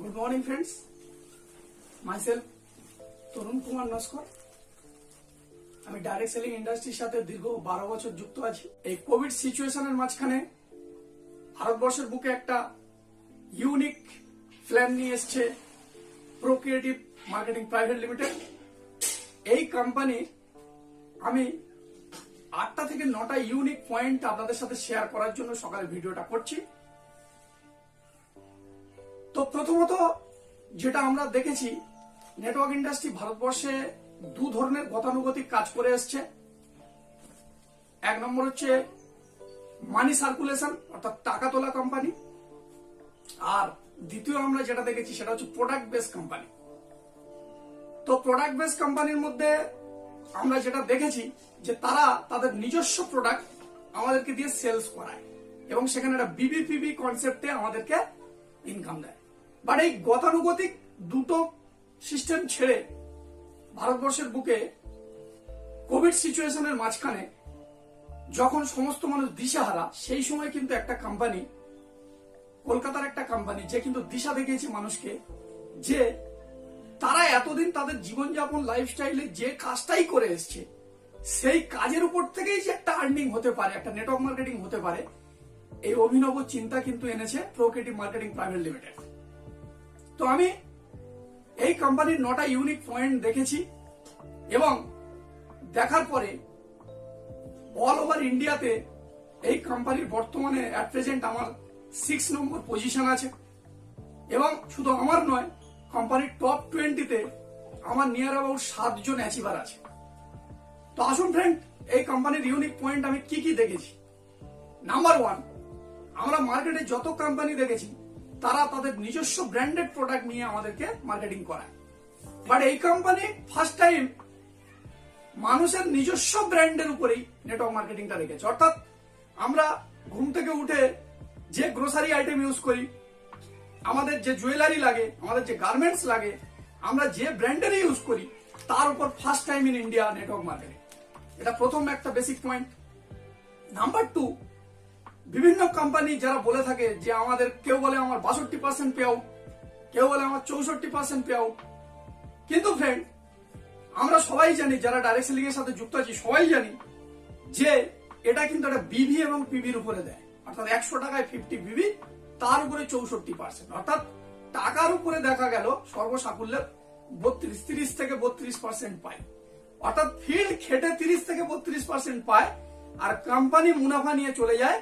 Good morning friends myself Tarun Kumar Naskar আমি direct selling ইন্ডাস্ট্রির সাথে দীর্ঘ বারো বছর যুক্ত আছি। এই কোভিড সিচুয়েশনের মাঝখানে ভারতবর্ষের বুকে একটা ইউনিক প্ল্যান নিয়ে এসছে pro creative marketing private limited এই কোম্পানি আমি আটটা থেকে নটা ইউনিক পয়েন্ট আপনাদের সাথে শেয়ার করার জন্য সকালে ভিডিওটা করছি। তো প্রথমত যেটা আমরা দেখেছি নেটওয়ার্ক ইন্ডাস্ট্রি ভারতবর্ষে দু ধরনের গতানুগতিক কাজ করে এসছে। এক নম্বর হচ্ছে মানি সার্কুলেশন অর্থাৎ টাকা তোলা কোম্পানি আর দ্বিতীয় আমরা যেটা দেখেছি, সেটা হচ্ছে প্রোডাক্ট বেস কোম্পানি তো প্রোডাক্ট বেস কোম্পানির মধ্যে আমরা যেটা দেখেছি, যে তারা তাদের নিজস্ব প্রোডাক্ট আমাদেরকে দিয়ে সেলস করায় এবং সেখানে একটা বিবিপিবি কনসেপ্টে আমাদেরকে ইনকাম দেয়। বাট এই গতানুগতিক দুটো সিস্টেম ছেড়ে ভারতবর্ষের বুকে কোভিড সিচুয়েশনের মাঝখানে যখন সমস্ত মানুষ দিশাহারা, সেই সময় কিন্তু একটা কোম্পানি কলকাতার একটা কোম্পানি যে কিন্তু দিশা দেখিয়েছে মানুষকে যে তারা এতদিন তাদের জীবনযাপন লাইফস্টাইলে যে কাজটাই করে এসছে, সেই কাজের উপর থেকেই যে একটা আর্নিং হতে পারে, একটা নেটওয়ার্ক মার্কেটিং হতে পারে, এই অভিনব চিন্তা কিন্তু এনেছে প্রোকেটিভ মার্কেটিং প্রাইভেট লিমিটেড তো আমি এই কোম্পানির নটা ইউনিক পয়েন্ট দেখেছি এবং দেখার পরে অল ওভার ইন্ডিয়াতে এই কোম্পানির বর্তমানে অ্যাট প্রেজেন্ট আমার সিক্স নম্বর পজিশন আছে এবং শুধু আমার নয় কোম্পানির টপ টোয়েন্টিতে আমার নিয়ার অ্যাবাউট সাতজন অ্যাচিভার আছে। তো আসুন ফ্রেন্ড এই কোম্পানির ইউনিক পয়েন্ট আমি কি কি দেখেছি? নাম্বার ওয়ান আমরা মার্কেটে যত কোম্পানি দেখেছি তারা তাদের নিজস্ব ব্র্যান্ডেড প্রোডাক্ট নিয়ে আমাদেরকে মার্কেটিং করায়। বাট এই কোম্পানি ফার্স্ট টাইম মানুষের নিজস্ব ব্র্যান্ডের উপরেই নেটওয়ার্ক মার্কেটিংটা রেখেছে। অর্থাৎ আমরা ঘুম থেকে উঠে যে গ্রোসারি আইটেম ইউজ করি, আমাদের যে জুয়েলারি লাগে, আমাদের যে গার্মেন্টস লাগে, আমরা যে ব্র্যান্ডের ইউজ করি, তার উপর first time in India network marketing এটা প্রথম একটা বেসিক পয়েন্ট নাম্বার টু বিভিন্ন কোম্পানি যারা বলে থাকে যে আমাদের কেউ বলে আমার বাষট্টি পার্সেন্ট পে আউট কেউ বলে আমার চৌষট্টি পার্সেন্ট পে আউট কিন্তু ফ্রেন্ড আমরা সবাই জানি, যারা ডাইরেক্ট সেলিং এর সাথে যুক্ত আছি, সবাই জানি যে এটা কিন্তু একটা বিভি এবং পিবির উপরে দেয়। অর্থাৎ একশো টাকায় ফিফটি বিভি তার উপরে চৌষট্টি পার্সেন্ট অর্থাৎ টাকার উপরে দেখা গেল সর্বসাকুল্যের বত্রিশ, তিরিশ থেকে বত্রিশ পার্সেন্ট পায়। অর্থাৎ ফিল্ড খেটে তিরিশ থেকে বত্রিশ পার্সেন্ট পায়, আর কোম্পানি মুনাফা নিয়ে চলে যায়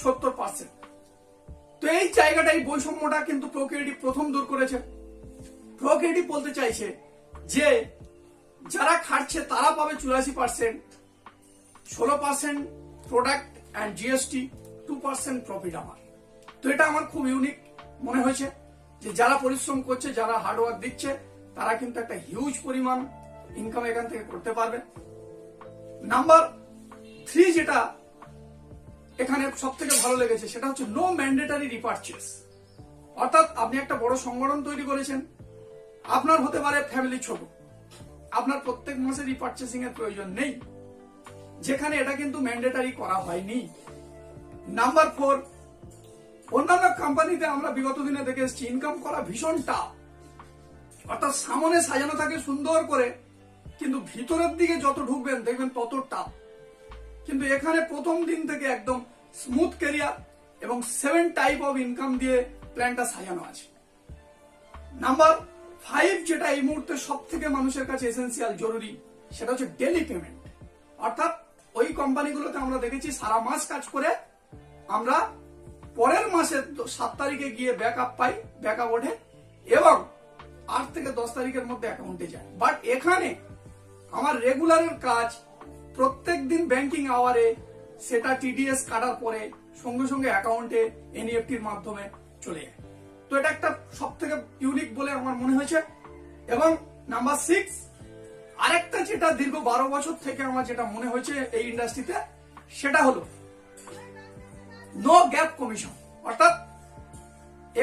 সত্তর পার্সেন্ট তো এই জায়গাটা, এই বৈষম্যটা কিন্তু প্রোক্রিয়েটিভ প্রথম দূর করেছে। প্রোক্রিয়েটিভ বলতে চাইছে যে, যারা খাটছে তারা পাবে চুরাশি পার্সেন্ট ষোলো percent product and GST two percent profit আমার। তো এটা আমার খুব ইউনিক মনে হয়েছে যে, যারা পরিশ্রম করছে, যারা হার্ডওয়ার্ক দিচ্ছে, তারা কিন্তু একটা হিউজ পরিমাণ ইনকাম এখান থেকে করতে পারবে। নাম্বার থ্রি যেটা এখানে সব থেকে ভালো লেগেছে, সেটা হচ্ছে নো ম্যান্ডেটারি রিপার্চেস অর্থাৎ আপনি একটা বড় সংগঠন তৈরি করেছেন, আপনার হতে পারে ফ্যামিলি ছোট। আপনার প্রত্যেক মাসে রিপার্চেসিং এর প্রয়োজন নেই। যেখানে এটা কিন্তু ম্যান্ডেটারি করা হয়নি। নাম্বার ফোর অন্যান্য কোম্পানিতে আমরা বিগত দিনে দেখে এসেছি ইনকাম করা ভীষণ টাফ অর্থাৎ সামনে সাজানো থাকে সুন্দর করে, কিন্তু ভিতরের দিকে যত ঢুকবেন, দেখবেন তত টাফ কিন্তু এখানে প্রথম দিন থেকে একদম স্মুথ ক্যারিয়ার এবং সেভেন টাইপ অফ ইনকাম দিয়ে প্ল্যানটা সাজানো আছে। নাম্বার ফাইভ যেটা এই মুহূর্তে সব থেকে মানুষের কাছে এসেন্সিয়াল জরুরি, সেটা হচ্ছে ডেলি পেমেন্ট অর্থাৎ ওই কোম্পানিগুলোতে আমরা দেখেছি সারা মাস কাজ করে আমরা পরের মাসের সাত তারিখে গিয়ে ব্যাক আপ পাই ব্যাক আপ ওঠে এবং আট থেকে দশ তারিখের মধ্যে অ্যাকাউন্টে যায়। বাট এখানে আমার রেগুলারের কাজ প্রত্যেক দিন ব্যাংকিং আওয়ারে সেটা টিডিএস কাটার পরে সঙ্গে সঙ্গে অ্যাকাউন্টে এনইএফটির মাধ্যমে চলে যায়। তো এটা একটা সব থেকে ইউনিক বলে আমার মনে হয়েছে। এবং নাম্বার সিক্স আরেকটা যেটা দীর্ঘ বারো বছর থেকে আমার যেটা মনে হয়েছে এই ইন্ডাস্ট্রিতে সেটা হলো নো গ্যাপ কমিশন অর্থাৎ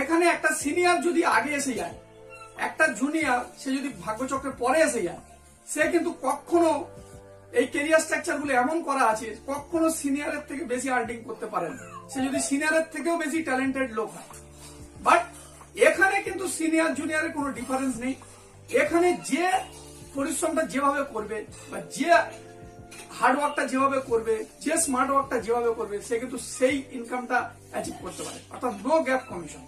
এখানে একটা সিনিয়র যদি আগে এসে যায়, একটা জুনিয়র সে যদি ভাগ্যচক্রের পরে এসে যায়, সে কিন্তু কখনো এই কেরিয়ার স্ট্রাকচারগুলো এমন করা আছে, কখনো সিনিয়রের থেকে বেশি আর্নিং করতে পারে না। সে যদি সিনিয়রের থেকেও বেশি ট্যালেন্টেড লোক হয়। বাট এখানে কিন্তু সিনিয়র জুনিয়রের কোনো ডিফারেন্স নেই। এখানে যে পরিশ্রমটা যেভাবে করবে বা যে হার্ড ওয়ার্কটা যেভাবে করবে, যে স্মার্ট ওয়ার্কটা যেভাবে করবে, সে কিন্তু সেই ইনকামটা অ্যাচিভ করতে পারে। অর্থাৎ no gap commission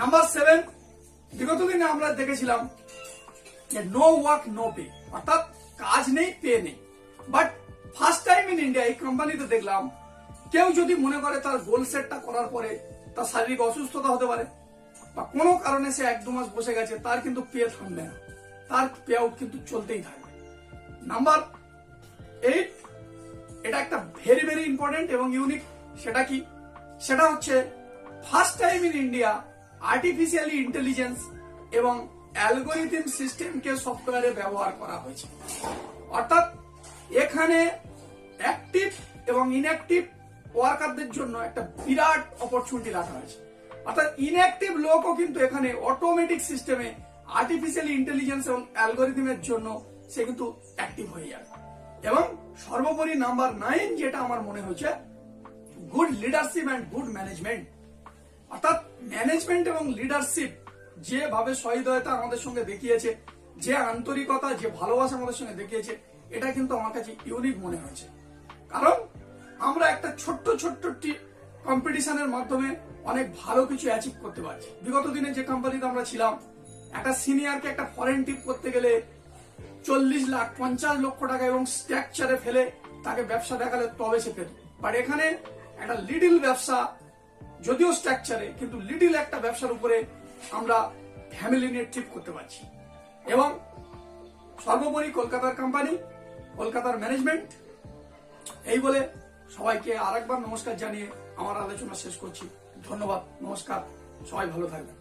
number seven বিগত দিনে আমরা দেখেছিলাম যে নো ওয়ার্ক নো পে অর্থাৎ কাজ নেই পে নেই। But first time in India এই কোম্পানিতে দেখলাম, কেউ যদি মনে করে তার গোল সেটটা করার পরে তার শারীরিক অসুস্থতা হতে পারে, বা কোনো কারণে সে এক দু মাস বসে গেছে, তার কিন্তু পে থামবে না। তার পে আউট কিন্তু চলতেই থাকবে। নাম্বার এইট এটা একটা ভেরি ভেরি ইম্পর্টেন্ট এবং ইউনিক সেটা কি? সেটা হচ্ছে first time in India artificially intelligence এবং অ্যালগোরিথম সিস্টেমকে সফটওয়্যারে ব্যবহার করা হয়েছে। অর্থাৎ এখানে অ্যাক্টিভ এবং ইনঅ্যাক্টিভ ওয়ার্কারদের জন্য একটা বিরাট অপরচুনিটি রাখা হয়েছে। অর্থাৎ ইনঅ্যাক্টিভ লোকও কিন্তু এখানে অটোমেটিক সিস্টেমে আর্টিফিশিয়াল ইন্টেলিজেন্স এবং অ্যালগোরিথমের জন্য সে কিন্তু অ্যাক্টিভ হয়ে যাবে এবং সর্বোপরি নাম্বার নাইন যেটা আমার মনে হয়েছে good leadership and good management অর্থাৎ ম্যানেজমেন্ট এবং লিডারশিপ যেভাবে সহৃদয়তা আমাদের সঙ্গে দেখিয়েছে, যে আন্তরিকতা, যে ভালোবাসা আমাদের সঙ্গে দেখিয়েছে এটা কিন্তু আমার কাছে ইউনিক মনে হয়েছে। কারণ আমরা একটা ছোট্ট ছোট্ট কম্পিটিশনের মাধ্যমে অনেক ভালো কিছু অ্যাচিভ করতে পারছি। বিগত দিনে যে কোম্পানিতে আমরা ছিলাম, একটা সিনিয়রকে একটা ফরেন টিপ করতে গেলে চল্লিশ লাখ, পঞ্চাশ লক্ষ টাকা এবং স্ট্রাকচারে ফেলে তাকে ব্যবসা দেখালে তবে সে পেত। বাট এখানে একটা লিডিল ব্যবসা, যদিও স্ট্রাকচারে কিন্তু লিডল একটা ব্যবসার উপরে আমরা ফ্যামিলি নিয়ে ট্রিপ করতে পারছি। এবং সর্বোপরি কলকাতার কোম্পানি কলকাতার ম্যানেজমেন্ট এই বলে সবাইকে আরেকবার নমস্কার জানিয়ে আমার আলোচনা শেষ করছি। ধন্যবাদ, নমস্কার, সবাই ভালো থাকবেন।